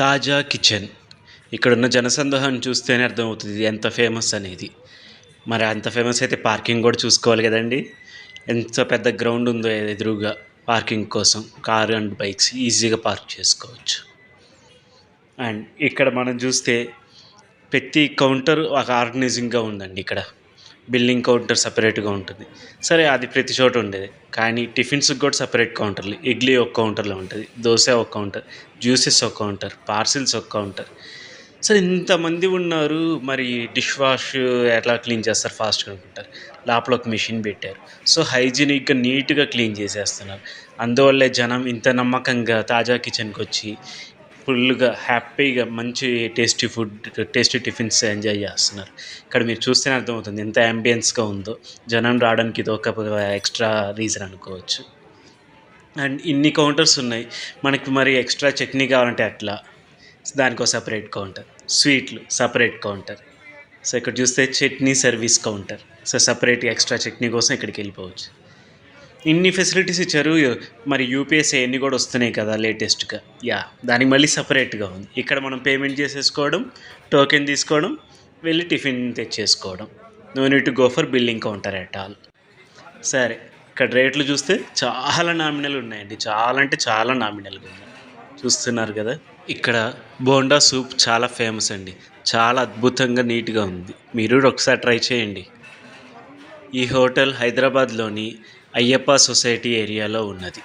తాజా కిచెన్. ఇక్కడున్న జనసందోహాన్ని చూస్తేనే అర్థమవుతుంది ఎంత ఫేమస్ అనేది. మరి అంత ఫేమస్ అయితే పార్కింగ్ కూడా చూసుకోవాలి కదండి. ఎంత పెద్ద గ్రౌండ్ ఉందో ఎదురుగా పార్కింగ్ కోసం కారు అండ్ బైక్స్ ఈజీగా పార్క్ చేసుకోవచ్చు. అండ్ ఇక్కడ మనం చూస్తే ప్రతి కౌంటర్ ఒక ఆర్గనైజింగ్గా ఉందండి ఇక్కడ. బిల్లింగ్ కౌంటర్ సపరేట్గా ఉంటుంది. సరే అది ప్రతి చోట ఉండేది. కానీ టిఫిన్స్కి కూడా సపరేట్ కౌంటర్లు. ఇడ్లీ ఒక కౌంటర్లో ఉంటుంది. దోశ ఒక కౌంటర్. జ్యూసెస్ ఒక కౌంటర్. పార్సిల్స్ ఒక కౌంటర్. సరే ఇంతమంది ఉన్నారు. మరి డిష్ వాష్ ఎట్లా క్లీన్ చేస్తారు? ఫాస్ట్గా అనుకుంటారు. లోపల ఒక మిషన్ పెట్టారు. సో హైజీనిక్గా నీట్గా క్లీన్ చేసేస్తున్నారు. అందువల్లే జనం ఇంత నమ్మకంగా తాజా కిచెన్కి వచ్చి ఫుల్గా హ్యాపీగా మంచి tasty food tasty tiffins enjoy చేస్తున్నారు. ఇక్కడ మీరు చూస్తేనే అర్థమవుతుంది ఎంత అంబియన్స్గా ఉందో. జనం రావడానికి ఇది ఒక ఎక్స్ట్రా రీజన్ అనుకోవచ్చు. అండ్ ఇన్ని కౌంటర్స్ ఉన్నాయి. మనకి మరి ఎక్స్ట్రా చట్నీ కావాలంటే అట్లా. దానికో సపరేట్ కౌంటర్. స్వీట్లు సపరేట్ కౌంటర్. సో ఇక్కడ చూస్తే chutney service counter. So separate extra chutney కోసం ఇక్కడికి వెళ్ళిపోవచ్చు. ఇన్ని ఫెసిలిటీస్ ఇచ్చారు. మరి యూపీఎస్ అన్నీ కూడా వస్తున్నాయి కదా లేటెస్ట్గా యా దానికి మళ్ళీ సపరేట్గా ఉంది. ఇక్కడ మనం పేమెంట్ చేసేసుకోవడం టోకెన్ తీసుకోవడం వెళ్ళి tiffin తెచ్చేసుకోవడం. No need to go for billing counter at all సరే ఇక్కడ రేట్లు చూస్తే చాలా నామినల్ ఉన్నాయండి. చాలా అంటే చాలా నామినల్గా ఉన్నాయి. చూస్తున్నారు కదా ఇక్కడ బోండా సూప్ చాలా ఫేమస్ అండి. చాలా అద్భుతంగా నీట్గా ఉంది. మీరు ఒకసారి ట్రై చేయండి. ఈ హోటల్ హైదరాబాద్లోని అయ్యప్ప సొసైటీ ఏరియాలో ఉన్నది.